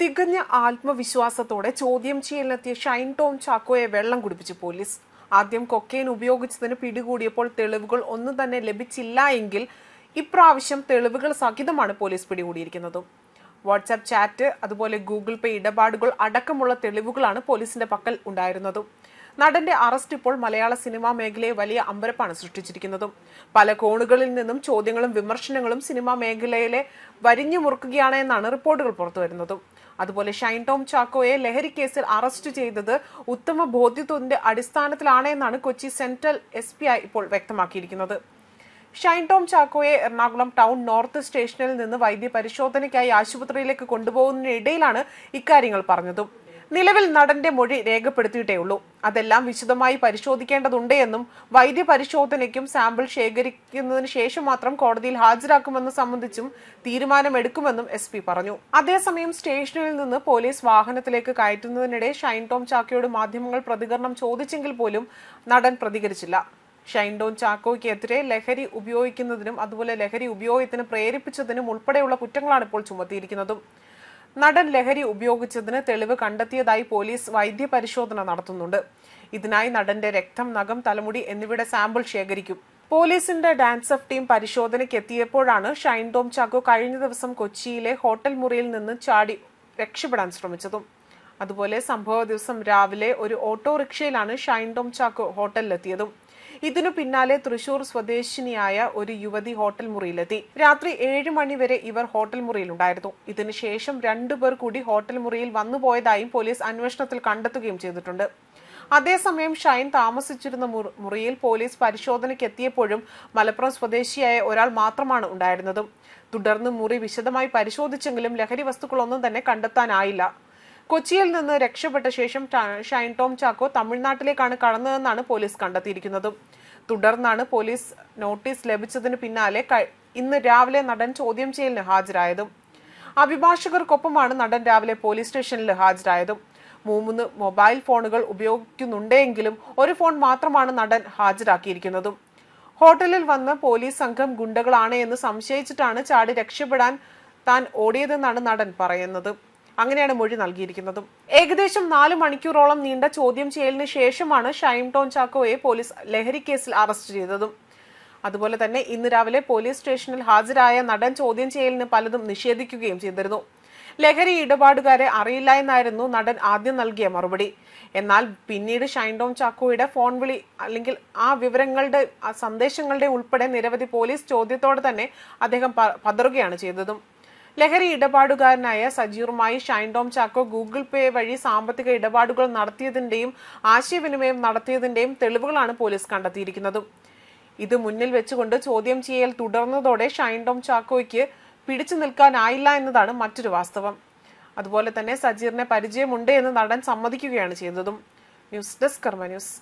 തികഞ്ഞ ആത്മവിശ്വാസത്തോടെ ചോദ്യം ചെയ്യലിനെത്തിയ ഷൈൻ ടോം ചാക്കോയെ വെള്ളം കുടിപ്പിച്ച് പോലീസ്. ആദ്യം കൊക്കെയിൻ ഉപയോഗിച്ചതിന് പിടികൂടിയപ്പോൾ തെളിവുകൾ ഒന്നും തന്നെ ലഭിച്ചില്ല എങ്കിൽ ഇപ്രാവശ്യം തെളിവുകൾ സഹിതമാണ് പോലീസ് പിടികൂടിയിരിക്കുന്നത്. വാട്സാപ്പ് ചാറ്റ് അതുപോലെ ഗൂഗിൾ പേ ഇടപാടുകൾ അടക്കമുള്ള തെളിവുകളാണ് പോലീസിന്റെ പക്കൽ ഉണ്ടായിരുന്നത്. നടന്റെ അറസ്റ്റ് ഇപ്പോൾ മലയാള സിനിമാ മേഖലയെ വലിയ അമ്പരപ്പാണ് സൃഷ്ടിച്ചിരിക്കുന്നതും. പല കോണുകളിൽ നിന്നും ചോദ്യങ്ങളും വിമർശനങ്ങളും സിനിമാ മേഖലയിലെ വരിഞ്ഞു മുറുക്കുകയാണ് എന്നാണ് റിപ്പോർട്ടുകൾ പുറത്തുവരുന്നതും. അതുപോലെ ഷൈൻ ടോം ചാക്കോയെ ലഹരി കേസിൽ അറസ്റ്റ് ചെയ്തത് ഉത്തമ ബോധ്യത്വത്തിന്റെ അടിസ്ഥാനത്തിലാണ് എന്നാണ് കൊച്ചി സെൻട്രൽ എസ് ഇപ്പോൾ വ്യക്തമാക്കിയിരിക്കുന്നത്. ഷൈൻ ടോം ചാക്കോയെ എറണാകുളം ടൗൺ നോർത്ത് സ്റ്റേഷനിൽ നിന്ന് വൈദ്യ പരിശോധനയ്ക്കായി ആശുപത്രിയിലേക്ക് കൊണ്ടുപോകുന്നതിനിടയിലാണ് ഇക്കാര്യങ്ങൾ പറഞ്ഞതും. നിലവിൽ നടന്റെ മൊഴി രേഖപ്പെടുത്തിയിട്ടേ ഉള്ളൂ. അതെല്ലാം വിശദമായി പരിശോധിക്കേണ്ടതുണ്ട് എന്നും വൈദ്യ പരിശോധനയ്ക്കും സാമ്പിൾ ശേഖരിക്കുന്നതിന് ശേഷം മാത്രം കോടതിയിൽ ഹാജരാക്കുമെന്ന് സംബന്ധിച്ചും തീരുമാനമെടുക്കുമെന്നും എസ് പി പറഞ്ഞു. അതേസമയം സ്റ്റേഷനിൽ നിന്ന് പോലീസ് വാഹനത്തിലേക്ക് കയറ്റുന്നതിനിടെ ഷൈൻ ടോം ചാക്കോയോട് മാധ്യമങ്ങൾ പ്രതികരണം ചോദിച്ചെങ്കിൽ പോലും നടൻ പ്രതികരിച്ചില്ല. ഷൈൻ ടോം ചാക്കോയ്ക്കെതിരെ ലഹരി ഉപയോഗിക്കുന്നതിനും അതുപോലെ ലഹരി ഉപയോഗത്തിന് പ്രേരിപ്പിച്ചതിനും ഉൾപ്പെടെയുള്ള കുറ്റങ്ങളാണ് ഇപ്പോൾ ചുമത്തിയിരിക്കുന്നതും. നടൻ ലഹരി ഉപയോഗിച്ചതിന് തെളിവ് കണ്ടെത്തിയതായി പോലീസ് വൈദ്യപരിശോധന നടത്തുന്നുണ്ട്. ഇതിനായി നടന്റെ രക്തം നഖം തലമുടി എന്നിവയുടെ സാമ്പിൾ ശേഖരിക്കും. പോലീസിന്റെ ഡാൻസ് ഓഫ് ടീം പരിശോധനയ്ക്ക് എത്തിയപ്പോഴാണ് ഷൈൻ ടോം ചാക്കോ കഴിഞ്ഞ ദിവസം കൊച്ചിയിലെ ഹോട്ടൽ മുറിയിൽ നിന്ന് ചാടി രക്ഷപ്പെടാൻ ശ്രമിച്ചതും. അതുപോലെ സംഭവ ദിവസം രാവിലെ ഒരു ഓട്ടോറിക്ഷയിലാണ് ഷൈൻ ടോം ചാക്കോ ഹോട്ടലിലെത്തിയതും. ഇതിനു പിന്നാലെ തൃശൂർ സ്വദേശിനിയായ ഒരു യുവതി ഹോട്ടൽ മുറിയിലെത്തി. രാത്രി ഏഴ് മണി വരെ ഇവർ ഹോട്ടൽ മുറിയിലുണ്ടായിരുന്നു. ഇതിനുശേഷം രണ്ടുപേർ കൂടി ഹോട്ടൽ മുറിയിൽ വന്നുപോയതായും പോലീസ് അന്വേഷണത്തിൽ കണ്ടെത്തുകയും ചെയ്തിട്ടുണ്ട്. അതേസമയം ഷൈൻ താമസിച്ചിരുന്ന മുറിയിൽ പോലീസ് പരിശോധനയ്ക്ക് എത്തിയപ്പോഴും മലപ്പുറം സ്വദേശിയായ ഒരാൾ മാത്രമാണ് ഉണ്ടായിരുന്നത്. തുടർന്ന് മുറി വിശദമായി പരിശോധിച്ചെങ്കിലും ലഹരി വസ്തുക്കളൊന്നും തന്നെ കണ്ടെത്താനായില്ല. കൊച്ചിയിൽ നിന്ന് രക്ഷപ്പെട്ട ശേഷം ഷൈൻ ടോം ചാക്കോ തമിഴ്നാട്ടിലേക്കാണ് കടന്നതെന്നാണ് പോലീസ് കണ്ടെത്തിയിരിക്കുന്നത്. തുടർന്നാണ് പോലീസ് നോട്ടീസ് ലഭിച്ചതിന് പിന്നാലെ ഇന്ന് രാവിലെ നടൻ ചോദ്യം ചെയ്യലിന് ഹാജരായതും. അഭിഭാഷകർക്കൊപ്പമാണ് നടൻ രാവിലെ പോലീസ് സ്റ്റേഷനിൽ ഹാജരായതും. മൂന്ന് മൊബൈൽ ഫോണുകൾ ഉപയോഗിക്കുന്നുണ്ടെങ്കിലും ഒരു ഫോൺ മാത്രമാണ് നടൻ ഹാജരാക്കിയിരിക്കുന്നതും. ഹോട്ടലിൽ വന്ന പോലീസ് സംഘം ഗുണ്ടകളാണ് എന്ന് സംശയിച്ചിട്ടാണ് ചാടി രക്ഷപ്പെടാൻ താൻ ഓടിയതെന്നാണ് നടൻ പറയുന്നത്. അങ്ങനെയാണ് മൊഴി നൽകിയിരിക്കുന്നതും. ഏകദേശം നാല് മണിക്കൂറോളം നീണ്ട ചോദ്യം ചെയ്യലിന് ശേഷമാണ് ഷൈം ടോൺ ചാക്കോയെ പോലീസ് ലഹരി കേസിൽ അറസ്റ്റ് ചെയ്തതും. അതുപോലെ തന്നെ ഇന്ന് രാവിലെ പോലീസ് സ്റ്റേഷനിൽ ഹാജരായ നടൻ ചോദ്യം ചെയ്യലിന് പലതും നിഷേധിക്കുകയും ചെയ്തിരുന്നു. ലഹരി ഇടപാടുകാരെ അറിയില്ല എന്നായിരുന്നു നടൻ ആദ്യം നൽകിയ മറുപടി. എന്നാൽ പിന്നീട് ഷൈൻ ടോം ചാക്കോയുടെ ഫോൺ വിളി അല്ലെങ്കിൽ ആ വിവരങ്ങളുടെ സന്ദേശങ്ങളുടെ ഉൾപ്പെടെ നിരവധി പോലീസ് ചോദ്യത്തോടെ തന്നെ അദ്ദേഹം പതറുകയാണ് ചെയ്തതും. ലഹരി ഇടപാടുകാരനായ സജീറുമായി ഷൈൻ ടോം ചാക്കോ ഗൂഗിൾ പേ വഴി സാമ്പത്തിക ഇടപാടുകൾ നടത്തിയതിന്റെയും ആശയവിനിമയം നടത്തിയതിന്റെയും തെളിവുകളാണ് പോലീസ് കണ്ടെത്തിയിരിക്കുന്നത്. ഇത് മുന്നിൽ വെച്ചുകൊണ്ട് ചോദ്യം ചെയ്യൽ തുടർന്നതോടെ ഷൈൻ ടോം ചാക്കോയ്ക്ക് പിടിച്ചു നിൽക്കാനായില്ല എന്നതാണ് മറ്റൊരു വാസ്തവം. അതുപോലെ തന്നെ സജീറിനെ പരിചയമുണ്ട് എന്ന് നടൻ സമ്മതിക്കുകയാണ് ചെയ്തതും. News desk Karma news.